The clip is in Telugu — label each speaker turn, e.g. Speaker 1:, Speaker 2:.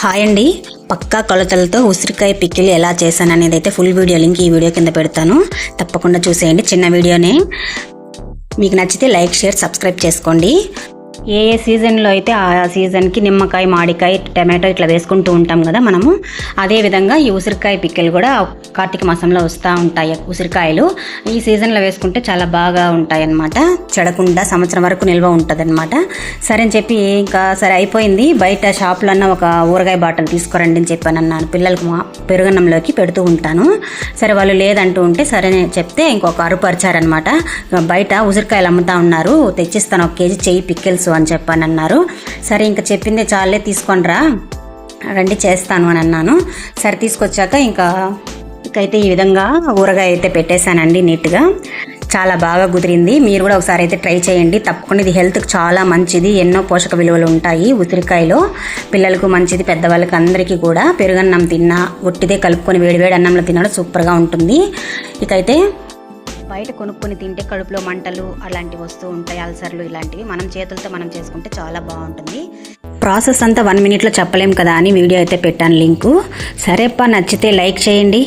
Speaker 1: హాయ్ అండి. పక్కా కొలతలతో ఉసిరికాయ పిక్కిలు ఎలా చేశాను అనేది అయితే ఫుల్ వీడియో లింక్ ఈ వీడియో కింద పెడతాను. తప్పకుండా చూసేయండి చిన్న వీడియోనే మీకు నచ్చితే లైక్ షేర్ సబ్స్క్రైబ్ చేసుకోండి. ఏ ఏ సీజన్లో అయితే ఆ సీజన్కి నిమ్మకాయ మాడికాయ టమాటో ఇట్లా వేసుకుంటూ ఉంటాం కదా మనము అదే విధంగా ఈ ఉసిరికాయ పిక్కలు కూడా కార్తీక మాసంలో వస్తూ ఉంటాయి. ఉసిరికాయలు ఈ సీజన్లో వేసుకుంటే చాలా బాగా ఉంటాయి అన్నమాట చెడకుండా సంవత్సరం వరకు నిల్వ ఉంటుంది అనమాట సరే అని చెప్పి ఇంకా సరే అయిపోయింది. బయట షాప్లో అన్న ఒక ఊరగాయ బాటలు తీసుకురండి అని చెప్పాను అన్నాను పిల్లలకు మా పెరుగన్నంలోకి పెడుతూ ఉంటాను. సరే వాళ్ళు లేదంటూ ఉంటే సరే చెప్తే ఇంకొక అరుపరిచారనమాట బయట ఉసిరికాయలు అమ్ముతా ఉన్నారు. తెచ్చిస్తాను ఒక కేజీ చెయ్యి పిక్కెల్స్. అని చెప్పాను అన్నారు సరే ఇంకా చెప్పింది చాలే తీసుకొనిరా రండి చేస్తాను అని అన్నాను. సరే తీసుకొచ్చాక ఇంకా అయితే ఈ విధంగా ఊరగాయ అయితే పెట్టేశానండి నీట్గా. చాలా బాగా కుదిరింది. మీరు కూడా ఒకసారి అయితే ట్రై చేయండి. తప్పకుండా ఇది హెల్త్కి చాలా మంచిది. ఎన్నో పోషక విలువలు ఉంటాయి ఉసిరికాయలో. పిల్లలకు మంచిది పెద్దవాళ్ళకి అందరికీ కూడా. పెరుగన్నం తిన్నా ఒట్టిదే కలుపుకొని వేడివేడి అన్నంలో తినడం సూపర్గా ఉంటుంది. ఇకైతే బయట కొనుక్కొని తింటే కడుపులో మంటలు అలాంటివి వస్తూ ఉంటాయి అల్సర్లు ఇలాంటివి. మనం చేతులతో మనం చేసుకుంటే చాలా బాగుంటుంది. ప్రాసెస్ అంతా వన్ మినిట్లో చెప్పలేం కదా అని వీడియో అయితే పెట్టాను లింకు. సరేప్ప నచ్చితే లైక్ చేయండి.